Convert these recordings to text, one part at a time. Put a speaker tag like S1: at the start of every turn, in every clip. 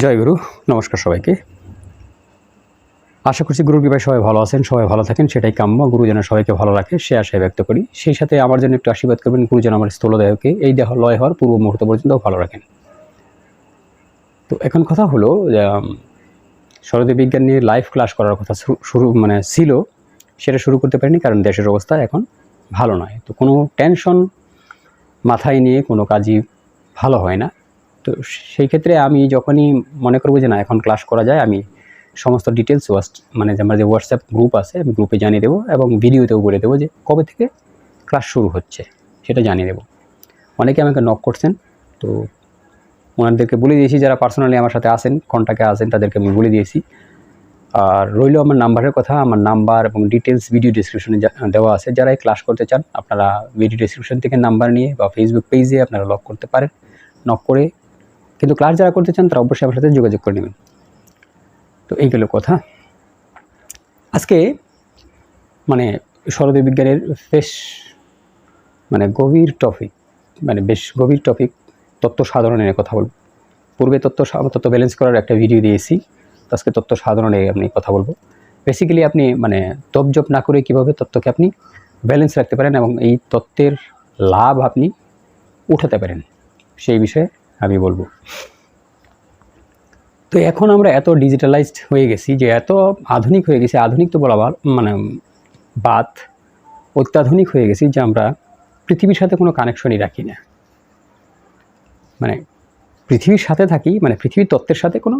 S1: জয় গুরু নমস্কার সবাইকে। আশা করছি গুরুর কৃপায় সবাই ভালো আছেন সবাই ভালো থাকেন সেটাই কাম্য। গুরু যেন সবাইকে ভালো রাখে সে আশায় ব্যক্ত করি। সেই সাথে আমার জন্য একটু আশীর্বাদ করবেন গুরু যেন আমার স্থলদায়কে এই দেহ লয় হওয়ার পূর্ব মুহূর্ত পর্যন্ত ভালো রাখেন। তো এখন কথা হলো যে, বিজ্ঞান নিয়ে লাইভ ক্লাস করার কথা শুরু মানে ছিল সেটা শুরু করতে পারিনি কারণ দেশের অবস্থা এখন ভালো নয়। তো কোনো টেনশন মাথায় নিয়ে কোনো কাজই ভালো হয় না। তো সেই ক্ষেত্রে আমি যখনই মনে করব যে না, এখন ক্লাস করা যায়, আমি সমস্ত ডিটেলস মানে আমার যে হোয়াটসঅ্যাপ গ্রুপ আছে, আমি গ্রুপে জানিয়ে দেবো এবং ভিডিওতেও বলে দেবো যে কবে থেকে ক্লাস শুরু হচ্ছে, সেটা জানিয়ে দেবো। অনেকে আমাকে নক করছেন, তো ওনাদেরকে বলে দিয়েছি, যারা পার্সোনালি আমার সাথে আসেন কন্ট্যাক্টে আসেন, তাদেরকে আমি বলে দিয়েছি। আর রইল আমার নাম্বারের কথা, আমার নাম্বার এবং ডিটেলস ভিডিও ডিসক্রিপশনে দেওয়া আছে। যারা এই ক্লাস করতে চান, আপনারা ভিডিও ডিসক্রিপশন থেকে নাম্বার নিয়ে বা ফেসবুক পেজে আপনারা লক করতে পারেন। নক করে কিন্তু ক্লাস যারা করতে চান, তারা অবশ্যই আমার সাথে যোগাযোগ করে নেবেন। তো এইগুলো কথা। আজকে মানে শরদীয় বিজ্ঞানের বেশ মানে গভীর টপিক মানে বেশ গভীর টপিক তত্ত্ব সাধারণের কথা বলব। পূর্বে তত্ত্ব তত্ত্ব ব্যালেন্স করার একটা ভিডিও দিয়েছি আজকে তত্ত্ব সাধারণে আপনি কথা বলব। বেসিক্যালি আপনি মানে তপ জপ না করে কীভাবে তত্ত্বকে আপনি ব্যালেন্স রাখতে পারেন এবং এই তত্ত্বের লাভ আপনি উঠাতে পারেন, সেই বিষয়ে আমি বলব। তো এখন আমরা এত ডিজিটালাইজড হয়ে গেছি যে এত আধুনিক হয়ে গেছি, আধুনিক তো বলা মানে বাদ অত্যাধুনিক হয়ে গেছি যে আমরা পৃথিবীর সাথে কোনো কানেকশনই রাখি না। মানে পৃথিবীর সাথে থাকি মানে পৃথিবীর তত্ত্বের সাথে কোনো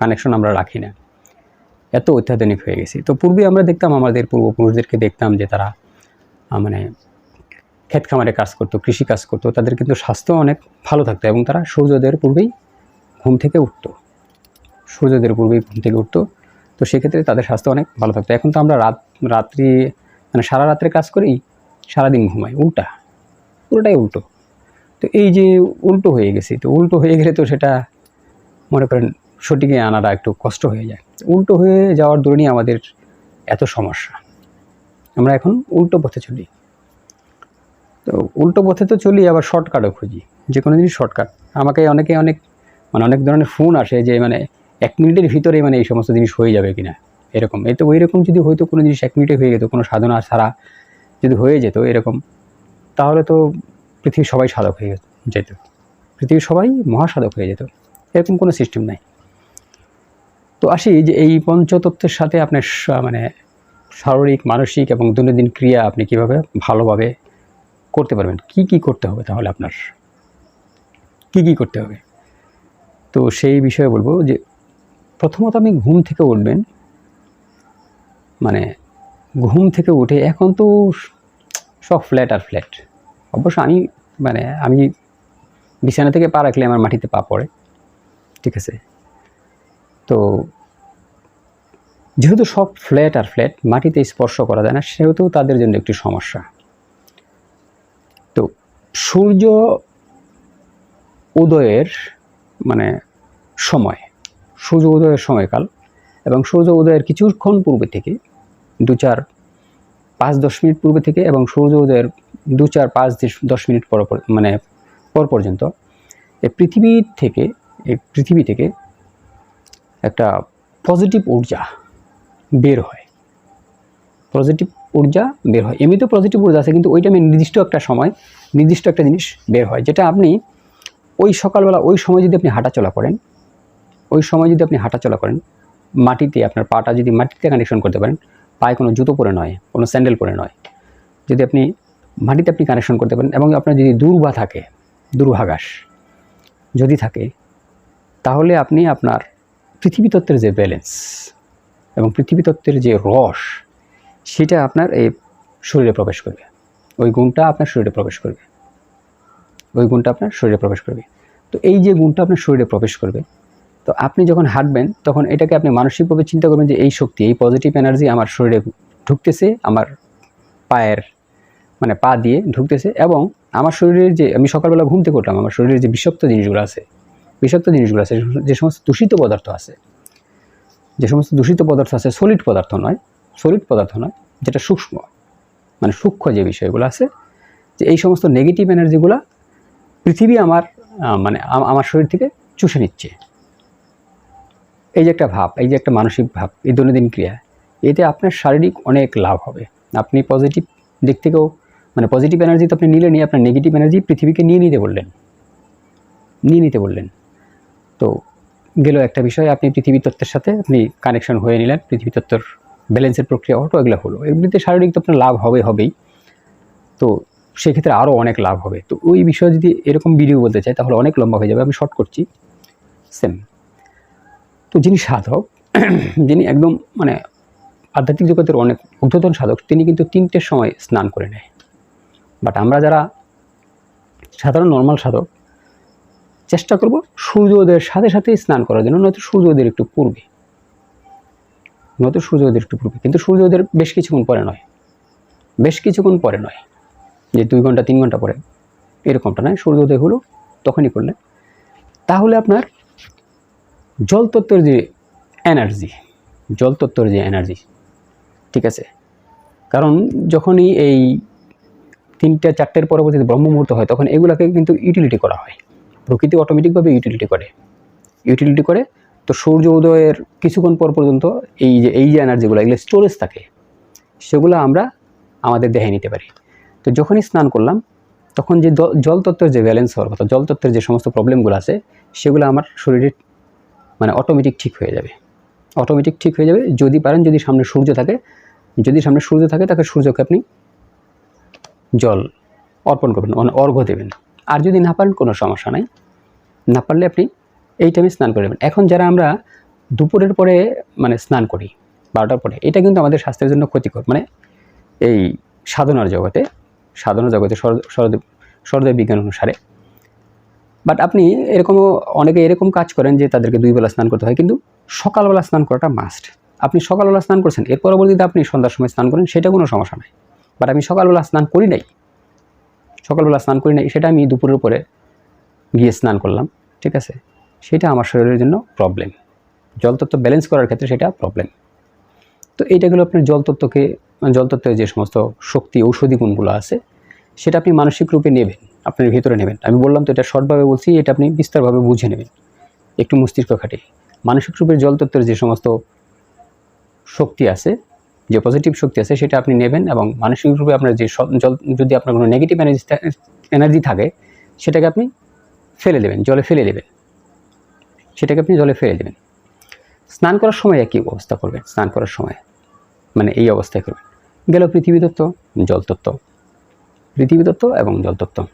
S1: কানেকশন আমরা রাখি না। এত অত্যাধুনিক হয়ে গেছি। তো পূর্বে আমরা দেখতাম আমাদের পূর্বপুরুষদেরকে দেখতাম যে তারা মানে ক্ষেত খামারে কাজ করতো, কৃষি কাজ করতো, তাদের কিন্তু স্বাস্থ্য অনেক ভালো থাকতো এবং তারা সূর্যোদয়ের পূর্বেই ঘুম থেকে উঠতো। সূর্যোদয়ের পূর্বেই ঘুম থেকে উঠতো। তো সেক্ষেত্রে তাদের স্বাস্থ্য অনেক ভালো থাকতো। এখন তো আমরা রাত, রাত্রি মানে সারা রাত্রে কাজ করি সারাদিন ঘুমাই, উল্টা। পুরোটাই উল্টো। তো এই যে উল্টো হয়ে গেছি, তো উল্টো হয়ে গেলে তো সেটা মনে করেন সঠিকে আনাটা একটু কষ্ট হয়ে যায়। উল্টো হয়ে যাওয়ার দরুনই আমাদের এত সমস্যা। আমরা এখন উল্টো পথে চলি। তো উল্টো পথে তো চলি, আবার শর্টকাটও খুঁজি। যে কোনো জিনিস শর্টকাট আমাকে অনেকে অনেক মানে অনেক ধরনের ফোন আসে যে মানে এক মিনিটের ভিতরে মানে এই সমস্ত জিনিস হয়ে যাবে কিনা। এরকম। এই তো ওই রকম যদি হয়তো কোনো জিনিস এক মিনিটে হয়ে যেত, কোনো সাধনা ছাড়া যদি হয়ে যেত এরকম, তাহলে তো পৃথিবীর সবাই সাধক হয়ে যেত পৃথিবীর সবাই মহাসাধক হয়ে যেত। এরকম কোনো সিস্টেম নাই। তো আসি যে, এই পঞ্চতত্ত্বের সাথে আপনার মানে শারীরিক, মানসিক এবং দৈনন্দিন ক্রিয়া আপনি কীভাবে ভালোভাবে করতে পারবেন। কি কি করতে হবে তাহলে আপনার? কি কি করতে হবে? তো সেই বিষয়ে বলব যে, প্রথমত আপনি ঘুম থেকে উঠবেন। মানে ঘুম থেকে উঠে এখন তো সব ফ্ল্যাট আর ফ্ল্যাট অবশ্য আমি মানে আমি বিছানা থেকে পা রাখলে আমার মাটিতে পা পড়ে। ঠিক আছে? তো যেহেতু সব ফ্ল্যাট আর ফ্ল্যাট মাটিতে স্পর্শ করা যায় না, সেহেতু তাদের জন্য একটি সমস্যা। সূর্য উদয়ের মানে সময়, সূর্য উদয়ের সময়কাল এবং সূর্য উদয়ের কিছুক্ষণ পূর্বে থেকে দু চার পাঁচ দশ মিনিট পূর্বে থেকে এবং সূর্য উদয়ের দু চার পাঁচ দশ মিনিট পর মানে পর পর্যন্ত এই পৃথিবী থেকে এই পৃথিবী থেকে একটা পজিটিভ ঊর্জা বের হয়। পজিটিভ ঊর্জা বের হয়। এমনিতেও পজিটিভ ঊর্জা আছে, কিন্তু ওই টাইমে নির্দিষ্ট একটা সময়, নির্দিষ্ট একটা জিনিস বের হয়, যেটা আপনি ওই সকালবেলা, ওই সময় যদি আপনি হাঁটাচলা করেন, ওই সময় যদি আপনি হাঁটাচলা করেন, মাটিতে আপনার পাটা যদি মাটিতে কানেকশন করতে পারেন, পায়ে কোনো জুতো পরে নয়, কোনো স্যান্ডেল পরে নয়। যদি আপনি মাটিতে আপনি কানেকশন করতে পারেন এবং আপনার যদি দুর্বা থাকে, দুর্ভাগাস যদি থাকে, তাহলে আপনি আপনার পৃথিবী তত্ত্বের যে ব্যালেন্স এবং পৃথিবী তত্ত্বের যে রস সেটা আপনার এই শরীরে প্রবেশ করবে। ওই গুণটা আপনার শরীরে প্রবেশ করবে। ওই গুণটা আপনার শরীরে প্রবেশ করবে। তো এই যে গুণটা আপনার শরীরে প্রবেশ করবে, তো আপনি যখন হাঁটবেন, তখন এটাকে আপনি মানসিকভাবে চিন্তা করবেন যে এই শক্তি, এই পজিটিভ এনার্জি আমার শরীরে ঢুকতেছে, আমার পায়ের মানে পা দিয়ে ঢুকতেছে এবং আমার শরীরের যে, আমি সকালবেলা ঘুম থেকে উঠলাম, আমার শরীরের যে বিষাক্ত জিনিসগুলো আছে, বিষাক্ত জিনিসগুলো আছে, যে সমস্ত দূষিত পদার্থ আছে, যে সমস্ত দূষিত পদার্থ আছে সলিড পদার্থ নয় সলিড পদার্থ নয় যেটা সূক্ষ্ম মানে সূক্ষ্ম যে বিষয়গুলো আছে, যে এই সমস্ত নেগেটিভ এনার্জিগুলো পৃথিবী আমার মানে আমার শরীর থেকে চুষে নিচ্ছে। এই যে একটা ভাব, এই যে একটা মানসিক ভাব, এই দৈনন্দিন ক্রিয়া, এতে আপনার শারীরিক অনেক লাভ হবে। আপনি পজিটিভ দিক থেকেও মানে পজিটিভ এনার্জি তো আপনি নিলে নিয়ে আপনার নেগেটিভ এনার্জি পৃথিবীকে নিয়ে নিতে বললেন। নিয়ে নিতে বললেন। তো গেল একটা বিষয়, আপনি পৃথিবী তত্ত্বের সাথে আপনি কানেকশন হয়ে নিলেন, পৃথিবী তত্ত্বর ব্যালেন্সের প্রক্রিয়া অটো এগুলো হলো। এগুলিতে শারীরিক তো আপনার লাভ হবে, হবেই। তো সেক্ষেত্রে আরও অনেক লাভ হবে। তো ওই বিষয়ে যদি এরকম ভিডিও বলতে চাই, তাহলে অনেক লম্বা হয়ে যাবে। আমি শর্ট করছি। সেম তো যিনি সাধক, যিনি একদম মানে আধ্যাত্মিক জগতের অনেক ঊর্ধ্বতন সাধক, তিনি কিন্তু তিনটের সময় স্নান করে নেয়। বাট আমরা যারা সাধারণ নর্মাল সাধক, চেষ্টা করব সূর্যোদয়ের সাথে সাথেই স্নান করার জন্য, নয়তো সূর্যোদয়ের একটু পূর্বে। নয়তো সূর্যোদয়ের একটু পূর্বে। কিন্তু সূর্যোদয়ের বেশ কিছুক্ষণ পরে নয়। বেশ কিছুক্ষণ পরে নয়। যে দুই ঘণ্টা, তিন ঘণ্টা পরে। এরকমটা নয়। সূর্যোদয় হলো, তখনই করলে। তাহলে আপনার জলতত্ত্বের যে এনার্জি জলতত্ত্বের যে এনার্জি, ঠিক আছে? কারণ যখনই এই তিনটা, চারটের পরবর্তীতে ব্রহ্ম মুহূর্ত হয়, তখন এগুলাকে কিন্তু ইউটিলিটি করা হয়। প্রকৃতি অটোমেটিকভাবে ইউটিলিটি করে। ইউটিলিটি করে তো সূর্য উদয়ের কিছুক্ষণ পর পর্যন্ত এই যে এই যে এনার্জিগুলো এগুলো স্টোরেজ থাকে, সেগুলো আমরা আমাদের দেহে নিতে পারি। তো যখনই স্নান করলাম, তখন যে জলতত্ত্বের যে ব্যালেন্স হওয়ার কথা জলতত্ত্বের যে সমস্ত প্রবলেমগুলো আছে, সেগুলো আমার শরীরে মানে অটোমেটিক ঠিক হয়ে যাবে। অটোমেটিক ঠিক হয়ে যাবে। যদি পারেন, যদি সামনে সূর্য থাকে, যদি সামনে সূর্য থাকে, তাকে সূর্যকে আপনি জল অর্পণ করবেন মানে অর্ঘ্য দেবেন। আর যদি না পারেন, কোনো সমস্যা নাই। না পারলে আপনি এই টাইমে স্নান করে নেবেন এখন যারা আমরা দুপুরের পরে মানে স্নান করি, বারোটার পরে, এটা কিন্তু আমাদের স্বাস্থ্যের জন্য ক্ষতিকর। মানে এই সাধনার জগতে সাধনার জগতে শরদ- বিজ্ঞান অনুসারে। বাট আপনি এরকমও, অনেকে এরকম কাজ করেন যে তাদেরকে দুই বেলা স্নান করতে হয়, কিন্তু সকালবেলা স্নান করাটা মাস্ট আপনি সকালবেলা স্নান করছেন, এর পরবর্তীতে আপনি সন্ধ্যার সময় স্নান করেন, সেটা কোনো সমস্যা নাই। বাট আমি সকালবেলা স্নান করি নাই, সকালবেলা স্নান করি নাই, সেটা আমি দুপুরের পরে গিয়ে স্নান করলাম, ঠিক আছে? সেটা আমার শরীরের জন্য প্রবলেম জলতত্ত্ব ব্যালেন্স করার ক্ষেত্রে সেটা প্রবলেম তো এইটা আপনার জলতত্ত্বকে জলতত্ত্বের যে সমস্ত শক্তি, ঔষধি গুণগুলো আছে, সেটা আপনি মানসিক রূপে নেবেন, আপনার ভিতরে নেবেন। আমি বললাম তো এটা শর্টভাবে বলছি, এটা আপনি বিস্তারভাবে বুঝে নেবেন, একটু মস্তিষ্ক খাটে। মানসিক রূপের জলতত্ত্বের যে সমস্ত শক্তি আছে, যে পজিটিভ শক্তি আছে, সেটা আপনি নেবেন এবং মানসিক রূপে আপনার যে জল, যদি আপনার কোনো নেগেটিভ এনার্জি এনার্জি থাকে, সেটাকে আপনি ফেলে দেবেন, জলে ফেলে দেবেন। সেটাকে আপনি জলে ফেলে দেবেন। স্নান করার সময় একই অবস্থা করবেন, স্নান করার সময়। মানে এই অবস্থায় করবেন। গেল পৃথিবী তত্ত্ব, জল তত্ত্ব। পৃথিবী তত্ত্ব এবং জল তত্ত্ব।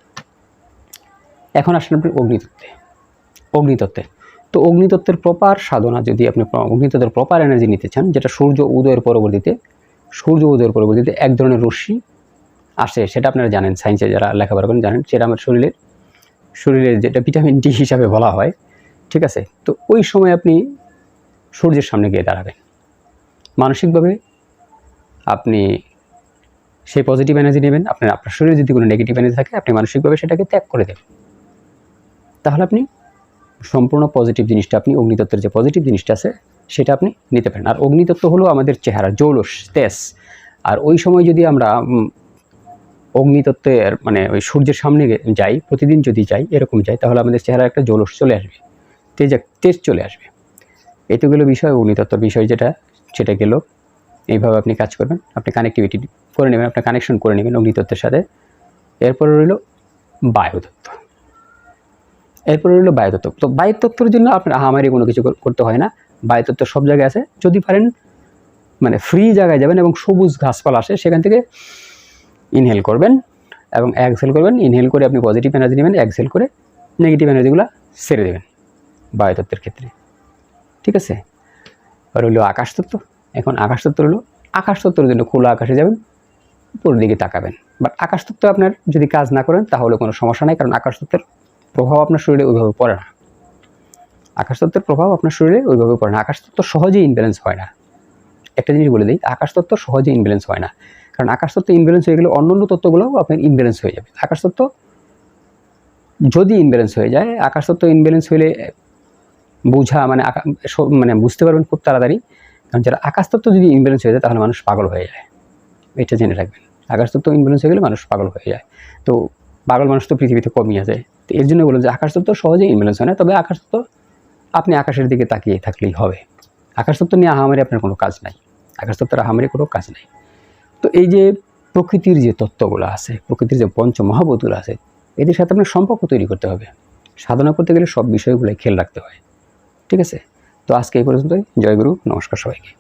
S1: এখন আসেন আপনি অগ্নিতত্ত্বে। অগ্নিতত্ত্বে। তো অগ্নিতত্ত্বের প্রপার সাধনা যদি আপনি অগ্নিতত্ত্বের প্রপার এনার্জি নিতে চান, যেটা সূর্য উদয়ের পরবর্তীতে, সূর্য উদয়ের পরবর্তীতে এক ধরনের রশ্মি আসে, সেটা আপনারা জানেন সায়েন্সে যারা লেখাপড়া করেন জানেন, সেটা আমার শরীরের শরীরের যেটা ভিটামিন ডি হিসাবে বলা হয় ঠিক আছে? তো ওই সময় আপনি সূর্যের সামনে গিয়ে দাঁড়াবেন। মানসিকভাবে আপনি সেই পজিটিভ এনার্জি নেবেন, আপনার আপনার শরীরে যদি কোনো নেগেটিভ এনার্জি থাকে, আপনি মানসিকভাবে সেটাকে ত্যাগ করে দেবেন। তাহলে আপনি সম্পূর্ণ পজিটিভ জিনিসটা, আপনি অগ্নিতত্ত্বের যে পজিটিভ জিনিসটা আছে, সেটা আপনি নিতে পারেন। আর অগ্নিতত্ত্ব হলো আমাদের চেহারা, জৌলস, তেজ। আর ওই সময় যদি আমরা অগ্নিতত্ত্বের মানে ওই সূর্যের সামনে যাই, প্রতিদিন যদি যাই, এরকম যাই, তাহলে আমাদের চেহারা একটা জৌলস চলে আসবে। তেজ তেজ চলে আসবে। এই তো গেলো বিষয় অগ্নিতত্ত্বের বিষয় যেটা, সেটা গেল। এইভাবে আপনি কাজ করবেন, আপনি কানেক্টিভিটি করে নেবেন, আপনার কানেকশন করে নেবেন অগ্নিতত্ত্বের সাথে। এরপরে রইল বায়ুতত্ত্ব। এরপরে রইল বায়ুতত্ত্ব। তো বায়ুতত্ত্বের জন্য আপনার আহামারি কোনো কিছু কর- করতে হয় না। বায়ুতত্ত্ব সব জায়গায় আছে। যদি পারেন মানে ফ্রি জায়গায় যাবেন এবং সবুজ ঘাসপালা আসে, সেখান থেকে ইনহেল করবেন এবং এক্সেল করবেন। ইনহেল করে আপনি পজিটিভ এনার্জি নেবেন এক্সেল করে নেগেটিভ এনার্জিগুলো ছেড়ে দেবেন। বায়ুতত্ত্বের ক্ষেত্রে। ঠিক আছে? আর হলো আকাশতত্ত্ব। এখন আকাশতত্ত্ব হলো আকাশতত্ত্বের জন্য খোলা আকাশে যাবেন উপরের দিকে তাকাবেন। বাট আকাশতত্ত্ব আপনার যদি কাজ না করেন, তাহলে কোনো সমস্যা নাই, কারণ আকাশতত্ত্বের প্রভাব আপনার শরীরে ওইভাবে পড়ে না। আকাশতত্ত্বের প্রভাব আপনার শরীরে ওইভাবে পড়ে না। আকাশতত্ত্ব সহজেই ইনব্যালেন্স হয় না। একটা জিনিস বলে দিই, আকাশতত্ত্ব সহজে ইনব্যালেন্স হয় না। কারণ আকাশতত্ত্ব ইনব্যালেন্স হয়ে গেলে অন্য অন্য তত্ত্বগুলোও আপনার ইনব্যালেন্স হয়ে যাবে। আকাশতত্ত্ব যদি ইনব্যালেন্স হয়ে যায়, আকাশতত্ত্ব ইনব্যালেন্স হলে বোঝা মানে মানে বুঝতে পারবেন খুব তাড়াতাড়ি। কারণ যারা আকাশতত্ত্ব যদি ইনব্যালেন্স হয়ে যায়, তাহলে মানুষ পাগল হয়ে যায়। এটা জেনে রাখবেন। আকাশতত্ত্ব ইনব্যালেন্স হয়ে গেলে মানুষ পাগল হয়ে যায়। তো পাগল মানুষ তো পৃথিবীতে কমই আছে। তো এর জন্য বললাম যে আকাশতত্ত্ব সহজেই ইনব্যালেন্স হয় না। তবে আকাশতত্ত্ব আপনি আকাশের দিকে তাকিয়ে থাকলেই হবে। আকাশতত্ত্ব নিয়ে আহামারি আপনার কোনো কাজ নাই। আকাশতত্ত্বের আহামারি কোনো কাজ নাই। তো এই যে প্রকৃতির যে তত্ত্বগুলো আছে, প্রকৃতির যে পঞ্চমহাভূতগুলো আছে, এদের সাথে আপনার সম্পর্ক তৈরি করতে হবে। সাধনা করতে গেলে সব বিষয়গুলোই খেয়াল রাখতে হয়। ঠিক আছে? তো আজকে এই পর্যন্তই। জয়গুরু নমস্কার সবাইকে।